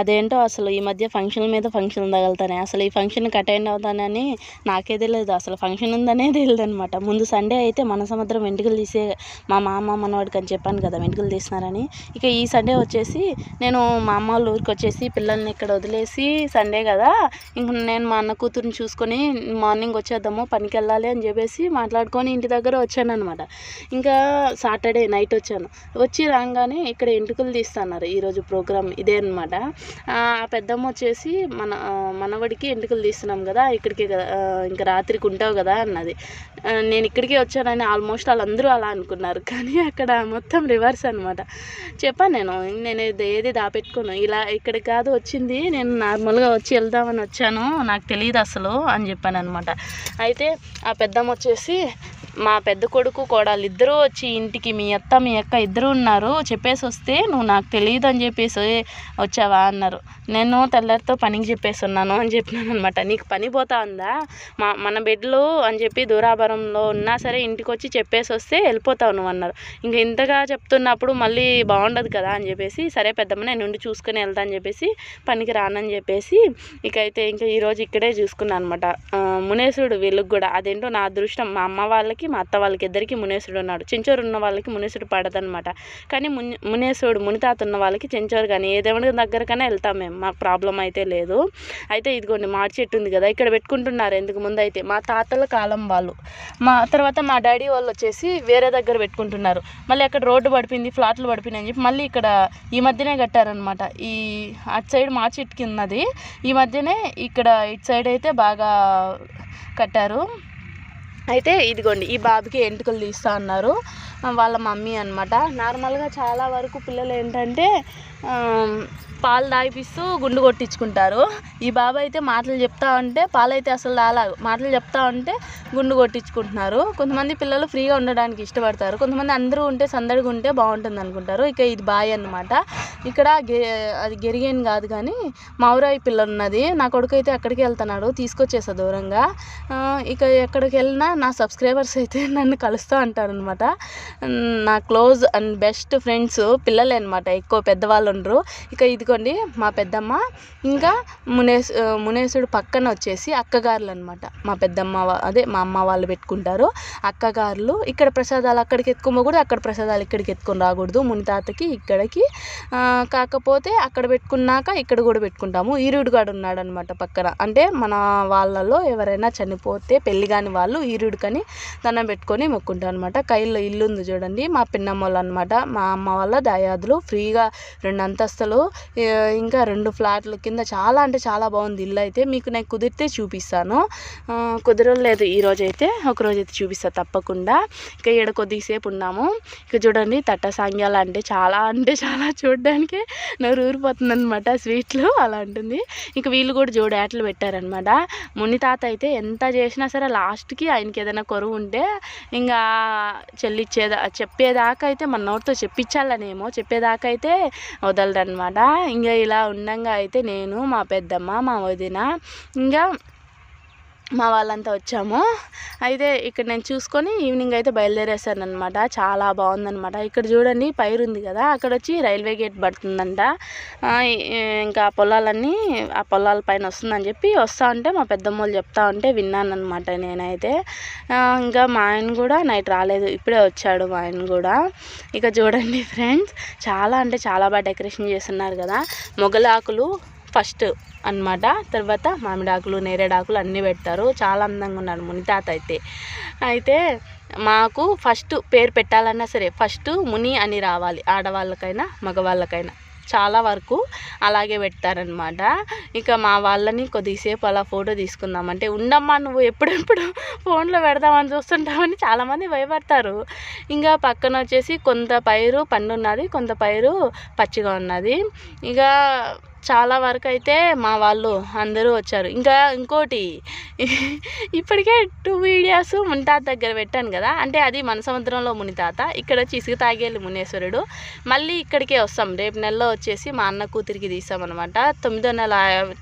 అదేంటో అసలు ఈ మధ్య ఫంక్షన్ మీద ఫంక్షన్ తగలుతానే. అసలు ఈ ఫంక్షన్కి అటెండ్ అవుతానని నాకే తెలియదు అసలు ఫంక్షన్ ఉందనే తెలియదు అనమాట ముందు సండే అయితే మన సముద్రం వెంట్రుకలు తీసే మా మామ మనవాడికి అని చెప్పాను కదా వెంట్రుకలు తీస్తున్నారని. ఇక ఈ సండే వచ్చేసి నేను మా అమ్మ వాళ్ళ ఊరికి వచ్చేసి పిల్లల్ని ఇక్కడ వదిలేసి సండే కదా ఇంక నేను మా అన్న కూతురుని చూసుకొని మార్నింగ్ వచ్చేద్దాము పనికి వెళ్ళాలి అని చెప్పేసి మాట్లాడుకొని ఇంటి దగ్గర వచ్చాను అనమాట ఇంకా సాటర్డే నైట్ వచ్చాను. వచ్చి రాగానే ఇక్కడ ఎంటుకలు తీస్తున్నారు. ఈరోజు ప్రోగ్రామ్ ఇదే అనమాట ఆ పెద్దమ్మ వచ్చేసి మన మనవడికి ఎంటుకలు తీస్తున్నాం కదా ఇక్కడికే కదా ఇంకా రాత్రికి ఉంటావు కదా అన్నది. నేను ఇక్కడికే వచ్చానని ఆల్మోస్ట్ వాళ్ళందరూ అలా అనుకున్నారు. కానీ అక్కడ మొత్తం రివర్స్ అనమాట చెప్పాను నేను నేను ఏది దాపెట్టుకోను. ఇలా ఇక్కడ కాదు వచ్చింది. నేను నార్మల్గా వచ్చి వెళ్దామని వచ్చాను. నాకు తెలియదు అసలు అని చెప్పాను అనమాట అయితే ఆ పెద్దమ్మ వచ్చేసి మా పెద్ద కొడుకు కోడలు ఇద్దరూ వచ్చి ఇంటికి మీ అత్త మీ అక్క ఇద్దరు ఉన్నారు చెప్పేసి వస్తే నువ్వు నాకు తెలియదు అని చెప్పేసి వచ్చావా అన్నారు. నేను తెల్లరితో పనికి చెప్పేసి ఉన్నాను అని చెప్పినాను అనమాట నీకు పని పోతా ఉందా? మా మన బిడ్డలు అని చెప్పి దూరాభరంలో ఉన్నా సరే ఇంటికి వచ్చి చెప్పేసి వస్తే వెళ్ళిపోతావు నువ్వు అన్నారు. ఇంకా ఇంతగా చెప్తున్నప్పుడు మళ్ళీ బాగుండదు కదా అని చెప్పేసి సరే పెద్దమ్మ నేను ఉండి చూసుకుని వెళ్తా అని చెప్పేసి పనికి రానని చెప్పేసి ఇకైతే ఇంకా ఈరోజు ఇక్కడే చూసుకున్నాను అనమాట మునేశుడు వీళ్ళకి కూడా అదేంటో నా అదృష్టం. మా అమ్మ వాళ్ళకి మా అత్త వాళ్ళకి ఇద్దరికి మునేశుడు ఉన్నాడు. చెంచోరు ఉన్న వాళ్ళకి మునేశుడు పడదనమాట కానీ ముని మునేశుడు మునితాత ఉన్న వాళ్ళకి చెంచోరు కానీ ఏ దేవుడి దగ్గరకైనా వెళ్తాం మేము. మాకు ప్రాబ్లం అయితే లేదు. అయితే ఇదిగోండి మాడి చెట్టు ఉంది కదా ఇక్కడ పెట్టుకుంటున్నారు ఎందుకు ముందు అయితే మా తాతల కాలం వాళ్ళు. మా తర్వాత మా డాడీ వాళ్ళు వచ్చేసి వేరే దగ్గర పెట్టుకుంటున్నారు. మళ్ళీ అక్కడ రోడ్డు పడిపోయింది ఫ్లాట్లు పడిపోయినాయి అని చెప్పి మళ్ళీ ఇక్కడ ఈ మధ్యనే కట్టారనమాట ఈ అటు సైడ్ మా కిందది. ఈ మధ్యనే ఇక్కడ ఇటు సైడ్ అయితే బాగా కట్టారు. అయితే ఇదిగోండి ఈ బాబుకి ఎంటుకలు తీస్తా అన్నారు. వాళ్ళ మమ్మీ అనమాట నార్మల్గా చాలా వరకు పిల్లలు ఏంటంటే పాలు తాగిపిస్తూ గుండు కొట్టించుకుంటారు. ఈ బాబు అయితే మాటలు చెప్తా ఉంటే పాలైతే అసలు తాలాగు మాటలు చెప్తా ఉంటే గుండు కొట్టించుకుంటున్నారు. కొంతమంది పిల్లలు ఫ్రీగా ఉండడానికి ఇష్టపడతారు. కొంతమంది అందరూ ఉంటే సందడిగా ఉంటే బాగుంటుంది అనుకుంటారు. ఇక ఇది బాయ్ అనమాట ఇక్కడ గే అది గెరిగేన్ కాదు కానీ మౌరాయి పిల్ల ఉన్నది నా కొడుకు అయితే అక్కడికి వెళ్తున్నాడు. తీసుకొచ్చేసా దూరంగా. ఇక ఎక్కడికి వెళ్ళినా నా సబ్స్క్రైబర్స్ అయితే నన్ను కలుస్తూ ఉంటారనమాట నా క్లోజ్ అండ్ బెస్ట్ ఫ్రెండ్స్ పిల్లలే అనమాట ఎక్కువ పెద్దవాళ్ళు ఉండరు. ఇక ఇదిగోండి మా పెద్దమ్మ. ఇంకా మునేసు మునేసుడు మునేశుడు పక్కన వచ్చేసి అక్కగారులు అనమాట మా పెద్దమ్మ అదే మా అమ్మ వాళ్ళు పెట్టుకుంటారు. అక్కగారులు ఇక్కడ ప్రసాదాలు అక్కడికి ఎత్తుకోకూడదు అక్కడ ప్రసాదాలు ఇక్కడికి ఎత్తుకొని రాకూడదు. ముని తాతకి ఇక్కడికి కాకపోతే అక్కడ పెట్టుకున్నాక ఇక్కడ కూడా పెట్టుకుంటాము. ఈరుడుగాడు ఉన్నాడు అనమాట పక్కన. అంటే మన వాళ్ళలో ఎవరైనా చనిపోతే పెళ్ళి కాని వాళ్ళు ఈరుడికని దండం పెట్టుకొని మొక్కుంటారు అనమాట కైల్లో ఇల్లు ఉంది చూడండి మా పిన్నమ్మ వాళ్ళు అనమాట మా అమ్మ వాళ్ళ దాయాదులు ఫ్రీగా రెండు అంతస్తులు ఇంకా రెండు ఫ్లాట్లు కింద చాలా అంటే చాలా బాగుంది ఇల్లు అయితే. మీకు నేను కుదిరితే చూపిస్తాను. కుదరలేదు ఈరోజు అయితే ఒకరోజు అయితే చూపిస్తాను తప్పకుండా. ఇక ఈడ కొద్దిసేపు ఉన్నాము. ఇక చూడండి తట్ట సాంగ్యాలు అంటే చాలా అంటే చాలా చూడడానికి నోరు ఊరిపోతుంది అనమాట స్వీట్లు అలా ఉంటుంది ఇక వీళ్ళు కూడా జోడు ఆటలు పెట్టారనమాట ముని తాత అయితే ఎంత చేసినా సరే లాస్ట్కి ఆయనకి ఏదైనా కొరువు ఉంటే ఇంకా చెల్లిచ్చేదా చెప్పేదాకా అయితే మన నోటితో చెప్పించాలనేమో. చెప్పేదాకా అయితే ఇంకా ఇలా ఉండంగా అయితే నేను మా పెద్దమ్మ మా వదిన ఇంకా మా వాళ్ళంతా వచ్చాము. అయితే ఇక్కడ నేను చూసుకొని ఈవినింగ్ అయితే బయలుదేరేసాను అనమాట చాలా బాగుందనమాట ఇక్కడ చూడండి పైరు ఉంది కదా అక్కడ వచ్చి రైల్వే గేట్ పడుతుందంట. ఇంకా పొలాలన్నీ ఆ పొలాల పైన వస్తుందని చెప్పి వస్తూ ఉంటే మా పెద్దమ్మ వాళ్ళు చెప్తా ఉంటే విన్నానమాట నేనైతే. ఇంకా మా ఆయన కూడా నైట్ రాలేదు. ఇప్పుడే వచ్చాడు మా ఆయన కూడా. ఇక చూడండి ఫ్రెండ్స్ చాలా అంటే చాలా బాగా డెకరేషన్ చేస్తున్నారు కదా. మొగలాకులు ఫస్ట్ అన్నమాట. తర్వాత మామిడాకులు నేరేడాకులు అన్నీ పెడతారు. చాలా అందంగా ఉన్నాడు ముని తాత అయితే. అయితే మాకు ఫస్ట్ పేరు పెట్టాలన్నా సరే ఫస్ట్ ముని అని రావాలి. ఆడవాళ్ళకైనా మగవాళ్ళకైనా. చాలా వరకు అలాగే పెడతారనమాట ఇక మా వాళ్ళని కొద్దిసేపు అలా ఫోటో తీసుకుందామంటే ఉండమ్మా నువ్వు ఎప్పుడెప్పుడు ఫోన్లో పెడదామని చూస్తుంటామని చాలామంది భయపడతారు. ఇంకా పక్కన వచ్చేసి కొంత పైరు పండు ఉన్నది కొంత పైరు పచ్చిగా ఉన్నది. ఇక చాలా వరకు అయితే మా వాళ్ళు అందరూ వచ్చారు. ఇంకా ఇంకోటి ఇప్పటికే టూ వీడియోస్ మునితాత దగ్గర పెట్టాను కదా అంటే అది మన సముద్రంలో మునితాత ఇక్కడ వచ్చి ఇసుక తాగేళ్ళు మునేశ్వరుడు. మళ్ళీ ఇక్కడికే వస్తాం. రేపు నెలలో వచ్చేసి మా అన్న కూతురికి తీసామన్నమాట తొమ్మిదో నెల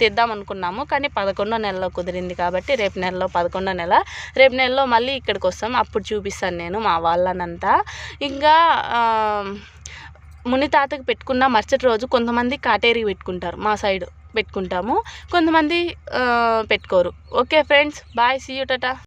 తెద్దాం అనుకున్నాము కానీ పదకొండో నెలలో కుదిరింది కాబట్టి రేపు నెలలో పదకొండో నెల. రేపు నెలలో మళ్ళీ ఇక్కడికి వస్తాం. అప్పుడు చూపిస్తాను నేను మా వాళ్ళనంతా. ఇంకా ముని తాతకి పెట్టుకున్న మరుసటి రోజు కొంతమంది కాటేరికి పెట్టుకుంటారు. మా సైడ్ పెట్టుకుంటాము. కొంతమంది పెట్టుకోరు. Okay friends bye see you tata.